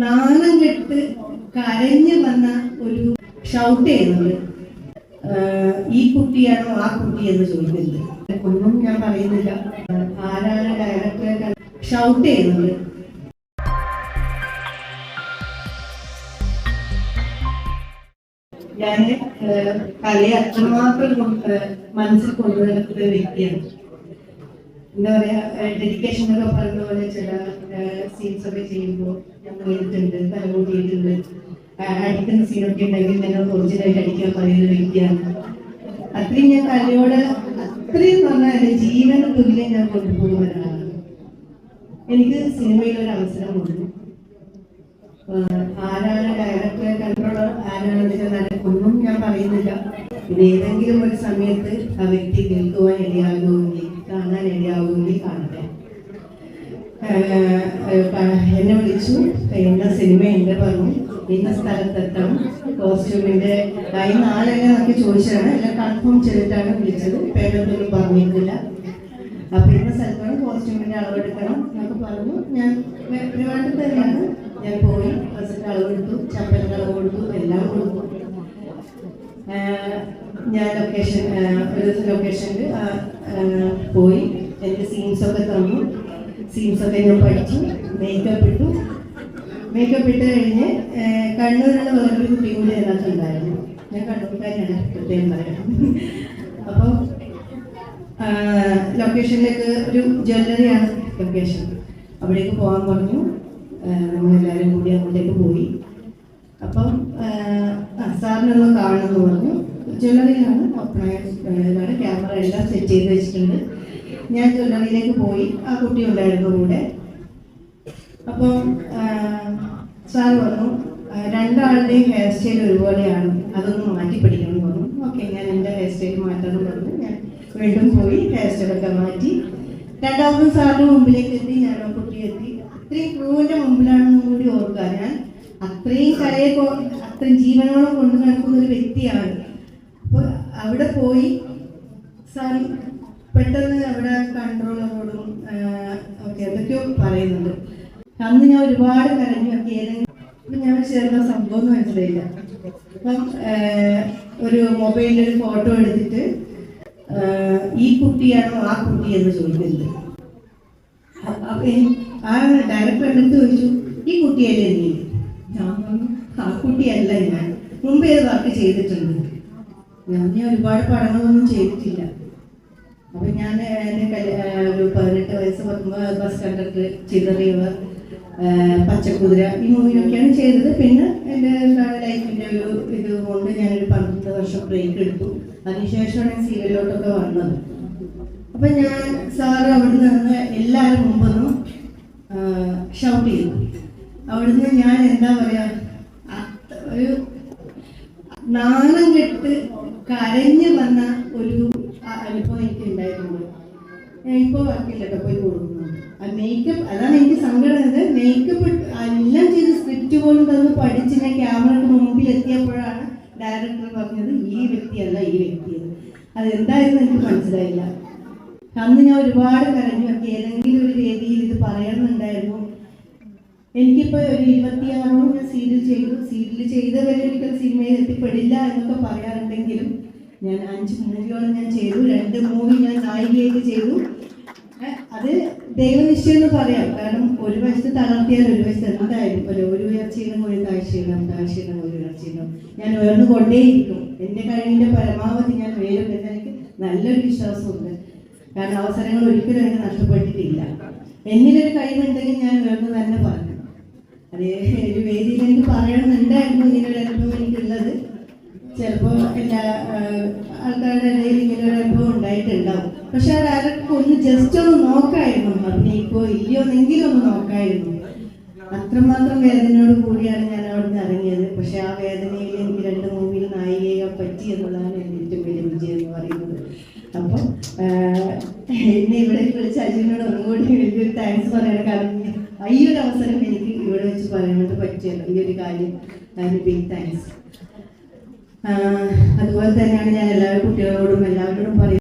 നാണം കെട്ട് കരഞ്ഞു വന്ന ഒരു ഷൗട്ട് ചെയ്യുന്നത് ഈ കുട്ടിയാണോ ആ കുട്ടി എന്ന് ചോദിക്കുന്നത് ഒന്നും ഞാൻ പറയുന്നില്ല. ആരാണ് ഡയറക്ടറെ ഷൗട്ട് ചെയ്യുന്നത് ഞാൻ കലയെ അത്രമാത്രം മനസ്സിൽ കൊണ്ടുവരുന്ന വ്യക്തിയാണ്. എന്താ പറയാ ഡെഡിക്കേഷൻ എന്നൊക്കെ പറയുന്ന പോലെ ചില ഒക്കെ ചെയ്യുമ്പോൾ ഞാൻ നേരിട്ടുണ്ട് തലകൂട്ടിയിട്ടുണ്ട് അടിക്കുന്ന സീനൊക്കെ ഉണ്ടെങ്കിൽ ഞങ്ങൾ ഒറിജിനായിട്ട് അടിക്കാൻ പറയുന്ന വ്യക്തിയാണ്. അത്രയും ഞാൻ കലയോട് അത്രയും പറഞ്ഞാൽ എന്റെ ജീവന തുല്യം ഞാൻ കൊണ്ടുപോകുന്ന ഒരാളാണ്. എനിക്ക് സിനിമയിൽ ഒരു അവസരം ആഹ് ആരാണ് ഡയറക്ടറെ കൺട്രോളർ ആരാണെന്ന് വെച്ചാൽ ഒന്നും ഞാൻ പറയുന്നില്ല. ഇത് ഏതെങ്കിലും ഒരു സമയത്ത് ആ വ്യക്തി കേൾക്കുവാൻ ഇടയാകുമെങ്കിൽ കാണാൻ ഇടയാകുമെങ്കിൽ കാണട്ടെ. എന്നെ വിളിച്ചു. ഇന്ന സിനിമയുണ്ട് പറഞ്ഞു. ഇന്ന സ്ഥലത്തെത്തണം. കോസ്റ്റ്യൂമിന്റെ ഈ നാളെല്ലാം നമുക്ക് ചോദിച്ചതാണ്. എല്ലാം കൺഫേം ചെയ്തിട്ടാണ് വിളിച്ചത്. പേരൊന്നും പറഞ്ഞിട്ടില്ല. അപ്പം ഇന്ന സ്ഥലത്താണ് കോസ്റ്റ്യൂമിന്റെ അളവെടുക്കണം എന്നൊക്കെ പറഞ്ഞു. ഞാൻ ഒരുപാട് തന്നെയാണ് ഞാൻ പോയി ഡ്രസ്സിന്റെ അളവെടുത്തു ചപ്പലിന്റെ അളവ് കൊടുത്തു എല്ലാം കൊടുത്തു. ഞാൻ ലൊക്കേഷൻ ഒരു ലൊക്കേഷനിൽ പോയി. എന്റെ സീൻസൊക്കെ തന്നു. സീൻസ് ഒക്കെ ഞാൻ പഠിച്ചു. മേക്കപ്പ് ഇട്ടു. മേക്കപ്പ് ഇട്ട് കഴിഞ്ഞ് കണ്ണൂരിലുള്ള വേറൊരു കുട്ടിയും കൂടി അതിനകത്തുണ്ടായിരുന്നു ഞാൻ കണ്ണൂർക്കാരാണ് പ്രത്യേകം പറയാം അപ്പോൾ ലൊക്കേഷനിലേക്ക് ഒരു ജ്വല്ലറിയാണ് ലൊക്കേഷൻ അവിടേക്ക് പോകാൻ പറഞ്ഞു. നമ്മളെല്ലാവരും കൂടി അങ്ങോട്ടേക്ക് പോയി. അപ്പം സാറിനൊന്ന് കാണുമെന്ന് പറഞ്ഞു. ജ്വല്ലറിയിലാണ് ഓപ്പണായ ക്യാമറ എല്ലാം സെറ്റ് ചെയ്ത് വെച്ചിട്ടുണ്ട്. ഞാൻ ജ്വല്ലറിയിലേക്ക് പോയി. ആ കുട്ടി ഉണ്ടായിരുന്നു കൂടെ അപ്പം സാർ പറഞ്ഞു രണ്ടാളുടെയും ഹെയർ സ്റ്റൈൽ ഒരുപോലെയാണ്. അതൊന്ന് മാറ്റി പഠിക്കണം പറഞ്ഞു. ഓക്കെ ഞാൻ എന്റെ ഹെയർ സ്റ്റൈൽ മാറ്റാൻ പറഞ്ഞു. ഞാൻ വീണ്ടും പോയി ഹെയർ സ്റ്റൈലൊക്കെ മാറ്റി. രണ്ടാമതും സാറിന്റെ മുമ്പിലേക്ക് എത്തി ഞാൻ ആ കുട്ടി എത്തി. അത്രയും ക്രൂവിന്റെ മുമ്പിലാണെന്നും കൂടി ഓർക്കുക. ഞാൻ അത്രയും കലയെ അത്രയും ജീവനോളം കൊണ്ടു നടക്കുന്ന ഒരു വ്യക്തിയാണ്. അപ്പോൾ അവിടെ പോയി സാർ പെട്ടെന്ന് അവിടെ കൺട്രോളറോടും ഒക്കെ എന്തൊക്കെയോ പറയുന്നുണ്ട്. അന്ന് ഞാൻ ഒരുപാട് കരഞ്ഞു ഏതെങ്കിലും ഞാൻ ചേർന്ന സംഭവം എന്ന് മനസ്സിലായില്ല. അപ്പം ഒരു മൊബൈലിൽ ഒരു ഫോട്ടോ എടുത്തിട്ട് ഈ കുട്ടിയാണോ ആ കുട്ടി എന്ന് ചോദിക്കുന്നത് അപ്പൊ ആ ഡയറക്ടർ എടുത്ത് ചോദിച്ചു ഈ കുട്ടിയല്ലേ നീ? ഞാൻ പറഞ്ഞു ആ കുട്ടിയല്ല ഞാൻ. മുമ്പ് ഏത് വർക്ക് ചെയ്തിട്ടുണ്ട്? ഞാൻ ഒരുപാട് പടങ്ങളൊന്നും ചെയ്തിട്ടില്ല. അപ്പൊ ഞാൻ ഒരു പതിനെട്ട് വയസ്സ് പത്തൊമ്പത് ബസ് കണ്ടക്ടർ ചിതറിയവർ പച്ചക്കുതിര ഈ മൂവിനൊക്കെയാണ് ചെയ്തത്. പിന്നെ എന്റെ എന്താണ് ലൈഫിന്റെ ഒരു ഇത് കൊണ്ട് ഞാനൊരു പന്ത്രണ്ട് വർഷം ബ്രേക്ക് എടുത്തു. അതിനുശേഷമാണ് ഞാൻ സീരിയലിലോട്ടൊക്കെ വന്നത്. അപ്പൊ ഞാൻ സാറ് അവിടെ നിന്ന് എല്ലാവരും മുമ്പൊന്നും ഷൗട്ട് ചെയ്തു. അവിടുന്ന് ഞാൻ എന്താ പറയാ ഒരു നാണം കെട്ട് കരഞ്ഞു വന്ന ഒരു അ- അനുഭവം എനിക്ക് ഉണ്ടായിട്ടുണ്ട് ഞാൻ ഇപ്പോൾ വർക്കില്ല പോയി കൊടുക്കുന്നത് മേക്കപ്പ് അതാണ് എനിക്ക് സങ്കടം. മേക്കപ്പ് എല്ലാം ചെയ്ത് സ്ക്രിപ്റ്റ് പോലും തന്ന് പഠിച്ച് ഞാൻ ക്യാമറയ്ക്ക് മുമ്പിൽ എത്തിയപ്പോഴാണ് ഡയറക്ടർ പറഞ്ഞത് ഈ വ്യക്തിയല്ല ഈ വ്യക്തി. അതെന്തായിരുന്നു എനിക്ക് മനസ്സിലായില്ല. അന്ന് ഞാൻ ഒരുപാട് കരഞ്ഞു. ഒക്കെ ഏതെങ്കിലും ഒരു വേദിയിൽ ഇത് പറയണമെന്നുണ്ടായിരുന്നു. എനിക്കിപ്പോൾ ഒരു ഇരുപത്തിയാറോളം ഞാൻ സീരിയൽ ചെയ്തു. സീരിയൽ ചെയ്തവരെ ഒരിക്കലും സിനിമയിൽ എത്തിപ്പെടില്ല എന്നൊക്കെ പറയാറുണ്ടെങ്കിലും ഞാൻ അഞ്ച് മൂവിയോളം ഞാൻ ചെയ്തു. രണ്ട് മൂവി ഞാൻ നായികയായിട്ട് ചെയ്തു. അത് ദൈവനിശ്ചയം എന്ന് പറയാം. കാരണം ഒരു വശത്ത് തളർത്തിയാൽ ഒരു വശത്ത് എന്തായാലും ഒരു ഒരു ഉയർച്ചയിലും ഒരു താഴ്ചയിലും താഴ്ചയിലും ഒരു ഉയർച്ചയിലും. ഞാൻ ഉയർന്നു കൊണ്ടേയിരിക്കും. എന്റെ കഴിവിന്റെ പരമാവധി ഞാൻ ഉയരും എന്ന് എനിക്ക് നല്ലൊരു വിശ്വാസമുണ്ട്. കാരണം അവസരങ്ങൾ ഒരിക്കലും എനിക്ക് നഷ്ടപ്പെട്ടിട്ടില്ല. എന്നിലൊരു കഴിവുണ്ടെങ്കിൽ ഞാൻ ഉയർന്നു തന്നെ പറഞ്ഞു അതേ ഒരു വേദിയിൽ എനിക്ക് പറയണമെന്നുണ്ടായിരുന്നു ഇങ്ങനെ ഒരു അനുഭവം എനിക്കുള്ളത് ആഹ്, ആൾക്കാരുടെ ഇടയിൽ ഇങ്ങനെ ഒരു അനുഭവം ഉണ്ടായിട്ടുണ്ടാവും. പക്ഷെ ഡയറക്ടർ ഒന്ന് ജസ്റ്റ് ഒന്ന് നോക്കായിരുന്നു. അഭിനയിക്കോ ഇല്ലയോ എന്നെങ്കിലും ഒന്ന് നോക്കായിരുന്നു. അത്രമാത്രം വേദനയോട് കൂടിയാണ് ഞാൻ അവിടുന്ന് ഇറങ്ങിയത്. പക്ഷെ ആ വേദനയിൽ എനിക്ക് രണ്ട് മൂവിയിൽ നായികയെ പറ്റി എന്നുള്ളതാണ് എന്റെ ഏറ്റവും വലിയ വിജയം എന്ന് പറയുന്നത്. അപ്പം എന്നെ ഇവിടെ വിളിച്ച അജിനോട് ഒന്നുകൂടി വലിയൊരു താങ്ക്സ് പറയണം കാരണം ഈ ഒരു അവസരം എനിക്ക് ഇവിടെ വെച്ച് പറയാനായിട്ട് പറ്റിയല്ലോ. ഈ ഒരു കാര്യം. താങ്ക്സ് അതുപോലെ തന്നെയാണ് ഞാൻ എല്ലാ കുട്ടികളോടും എല്ലാവരോടും പറയുന്നത്.